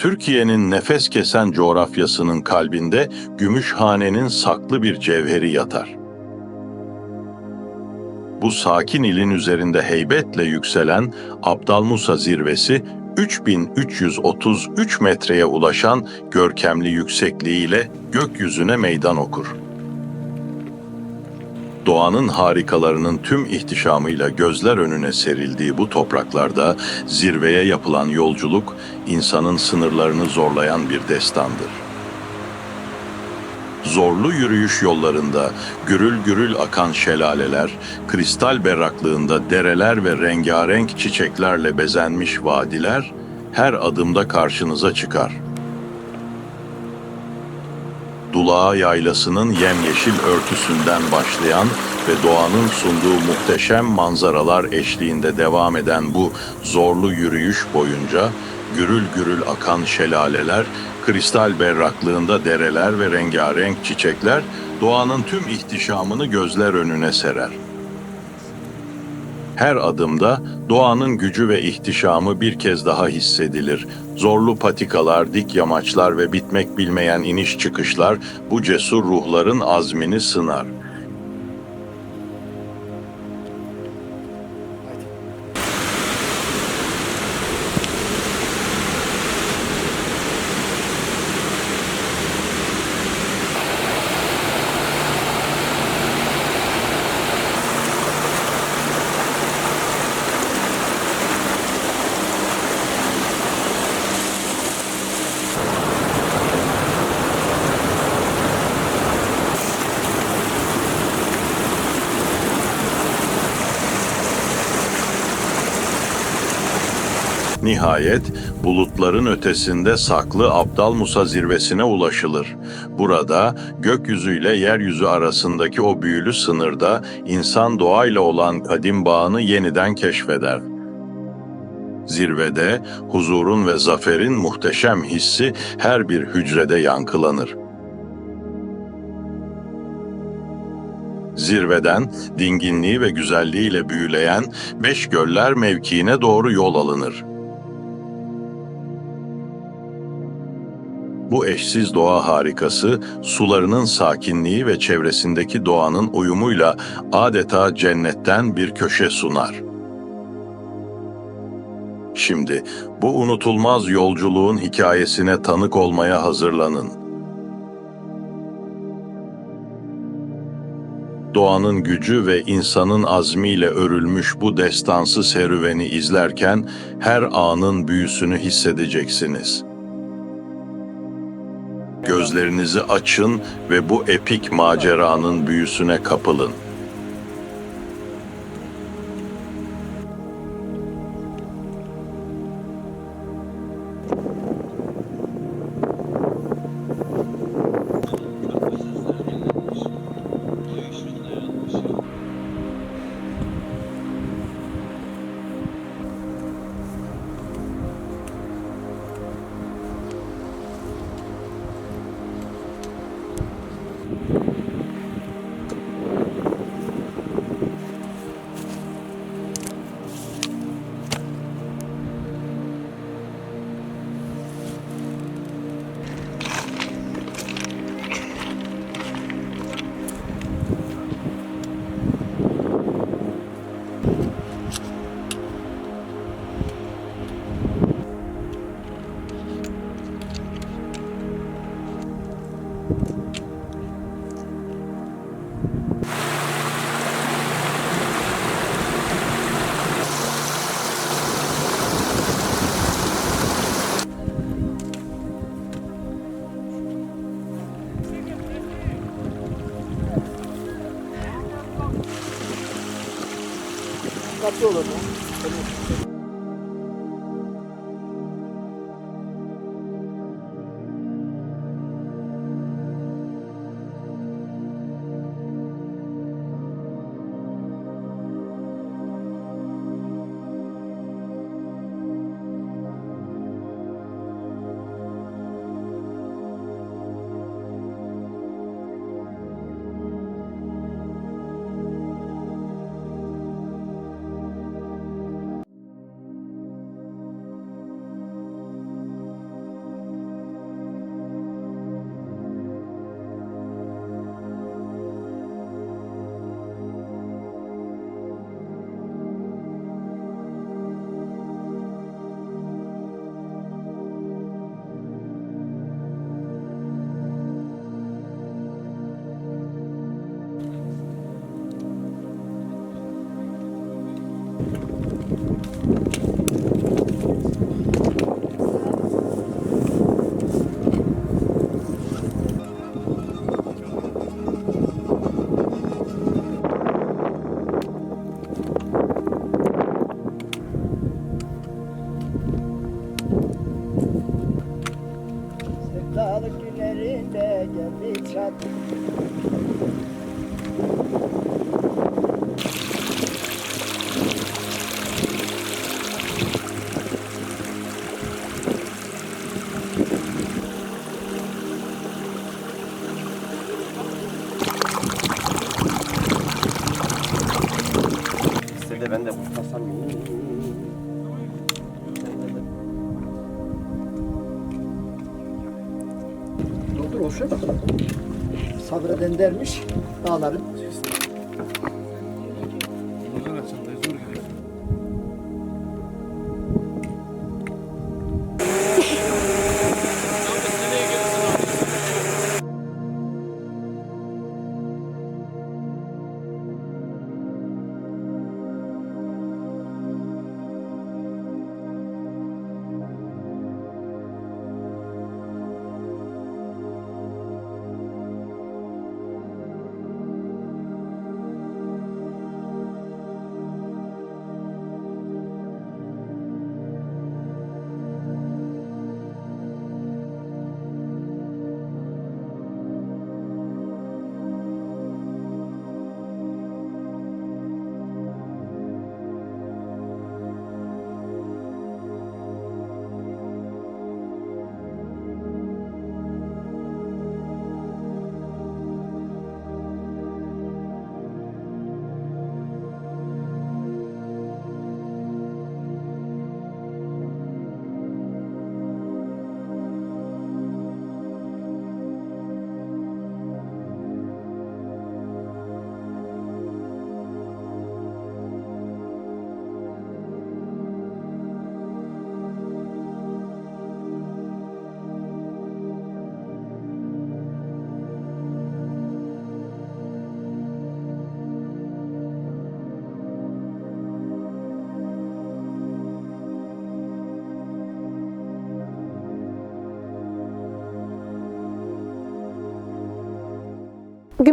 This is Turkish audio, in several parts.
Türkiye'nin nefes kesen coğrafyasının kalbinde Gümüşhane'nin saklı bir cevheri yatar. Bu sakin ilin üzerinde heybetle yükselen Abdalmusa zirvesi 3333 metreye ulaşan görkemli yüksekliğiyle gökyüzüne meydan okur. Doğanın harikalarının tüm ihtişamıyla gözler önüne serildiği bu topraklarda zirveye yapılan yolculuk insanın sınırlarını zorlayan bir destandır. Zorlu yürüyüş yollarında gürül gürül akan şelaleler, kristal berraklığında dereler ve rengarenk çiçeklerle bezenmiş vadiler her adımda karşınıza çıkar. Dulağa Yaylası'nın yemyeşil örtüsünden başlayan ve doğanın sunduğu muhteşem manzaralar eşliğinde devam eden bu zorlu yürüyüş boyunca gürül gürül akan şelaleler, kristal berraklığında dereler ve rengarenk çiçekler doğanın tüm ihtişamını gözler önüne serer. Her adımda doğanın gücü ve ihtişamı bir kez daha hissedilir. Zorlu patikalar, dik yamaçlar ve bitmek bilmeyen iniş çıkışlar bu cesur ruhların azmini sınar. Nihayet bulutların ötesinde saklı Abdal Musa zirvesine ulaşılır. Burada gökyüzüyle yeryüzü arasındaki o büyülü sınırda insan doğayla olan kadim bağını yeniden keşfeder. Zirvede huzurun ve zaferin muhteşem hissi her bir hücrede yankılanır. Zirveden dinginliği ve güzelliğiyle büyüleyen Beş Göller mevkiine doğru yol alınır. Bu eşsiz doğa harikası, sularının sakinliği ve çevresindeki doğanın uyumuyla adeta cennetten bir köşe sunar. Şimdi bu unutulmaz yolculuğun hikayesine tanık olmaya hazırlanın. Doğanın gücü ve insanın azmiyle örülmüş bu destansı serüveni izlerken her anın büyüsünü hissedeceksiniz.'' Gözlerinizi açın ve bu epik maceranın büyüsüne kapılın. 旧的多给 Sabreden dermiş dağların.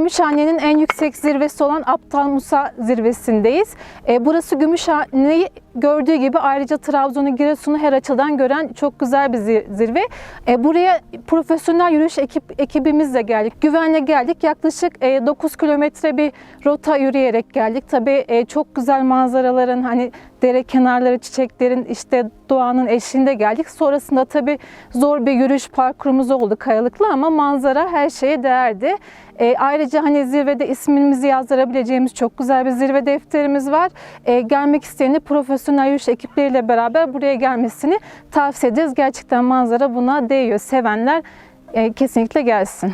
Gümüşhane'nin en yüksek zirvesi olan Aptal Musa zirvesindeyiz. E, burası Gümüşhane'yi gördüğü gibi ayrıca Trabzon'u, Giresun'u her açıdan gören çok güzel bir zi- zirve. E, buraya profesyonel yürüyüş ekip, ekibimizle geldik. Güvenle geldik. Yaklaşık e, 9 kilometre bir rota yürüyerek geldik. Tabii e, çok güzel manzaraların hani dere kenarları, çiçeklerin işte doğanın eşliğinde geldik. Sonrasında tabii zor bir yürüyüş parkurumuz oldu kayalıklı ama manzara her şeye değerdi. E, ayrıca hani zirvede ismimizi yazdırabileceğimiz çok güzel bir zirve defterimiz var. E, gelmek isteyeni profesyonel yürüyüş ekipleriyle beraber buraya gelmesini tavsiye ederiz. Gerçekten manzara buna değiyor. Sevenler e, kesinlikle gelsin.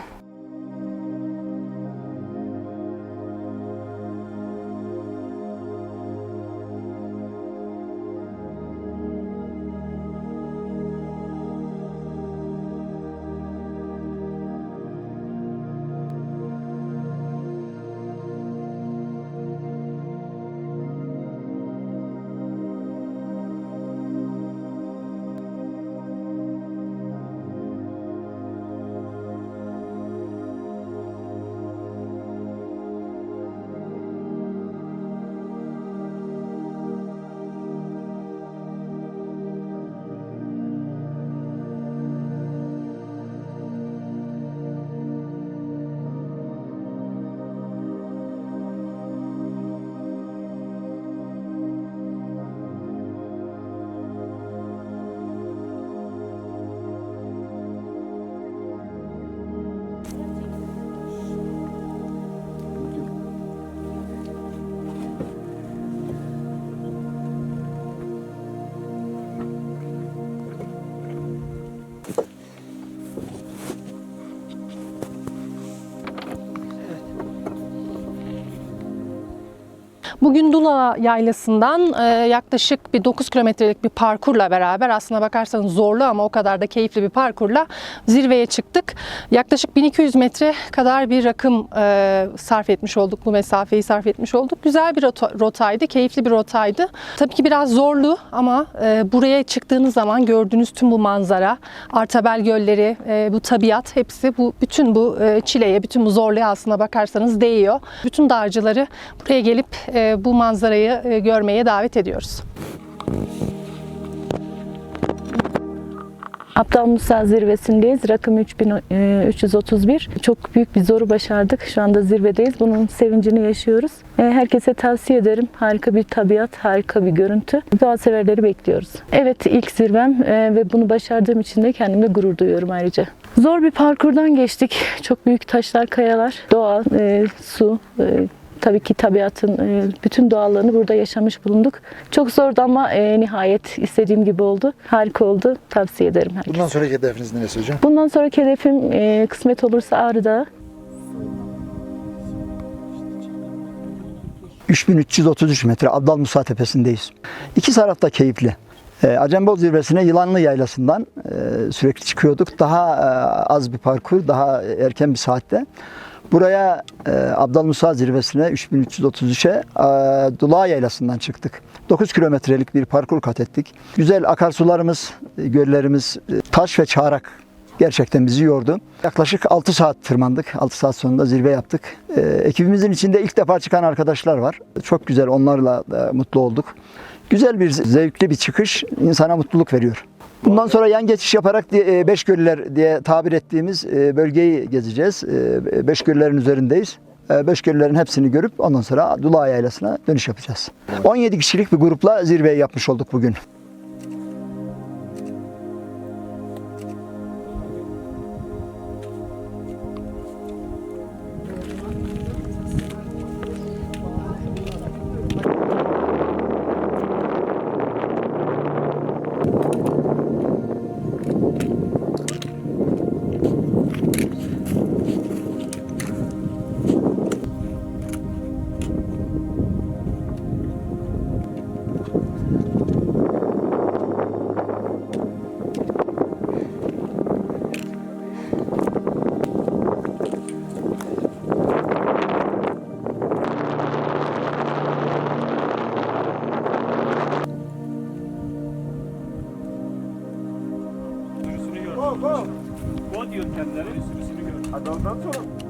Bugün Dula Yaylası'ndan e, yaklaşık bir 9 kilometrelik bir parkurla beraber aslına bakarsanız zorlu ama o kadar da keyifli bir parkurla zirveye çıktık. Yaklaşık 1200 metre kadar bir rakım e, sarf etmiş olduk. Bu mesafeyi sarf etmiş olduk. Güzel bir rota- rotaydı, keyifli bir rotaydı. Tabii ki biraz zorlu ama e, buraya çıktığınız zaman gördüğünüz tüm bu manzara, Artabel gölleri, bu tabiat hepsi bu bütün bu çileye, bütün bu zorluğa aslına bakarsanız değiyor. Bütün dağcıları buraya gelip bu manzarayı e, görmeye davet ediyoruz. Aptal Musa zirvesindeyiz. Rakım 3331. Çok büyük bir zoru başardık. Şu anda zirvedeyiz. Bunun sevincini yaşıyoruz. E, Herkese tavsiye ederim. Harika bir tabiat, harika bir görüntü. Doğa severleri bekliyoruz. Evet ilk zirvem e, ve bunu başardığım için de kendimle gurur duyuyorum ayrıca. Zor bir parkurdan geçtik. Çok büyük taşlar, kayalar, doğa, e, su, e, tabii ki tabiatın e, bütün doğallığını burada yaşamış bulunduk. Çok zordu ama e, nihayet istediğim gibi oldu. Harika oldu. Tavsiye ederim herkese. Bundan sonraki hedefiniz neresi hocam? Bundan sonraki hedefim e, kısmet olursa Ağrı Dağı. 3333 metre Abdal Musa Tepesi'ndeyiz. İki taraf da keyifli. E, Acembol zirvesine Yılanlı Yaylası'ndan e, sürekli çıkıyorduk. Daha e, az bir parkur, daha erken bir saatte. Buraya e, Abdal Musa zirvesine 3333'e e, Dulağa Yaylası'ndan çıktık. 9 kilometrelik bir parkur kat ettik. Güzel akarsularımız, e, göllerimiz, e, taş ve çağrak gerçekten bizi yordu. Yaklaşık 6 saat tırmandık. 6 saat sonunda zirve yaptık. Ee, ekibimizin içinde ilk defa çıkan arkadaşlar var. Çok güzel onlarla da mutlu olduk. Güzel bir zevkli bir çıkış insana mutluluk veriyor. Bundan sonra yan geçiş yaparak e, beş göller diye tabir ettiğimiz e, bölgeyi gezeceğiz. E, Beş göllerin üzerindeyiz. E, Beş göllerin hepsini görüp ondan sonra Dulağa Yaylası'na dönüş yapacağız. 17 kişilik bir grupla zirveyi yapmış olduk bugün. Adamdan sonra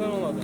neden olmadı?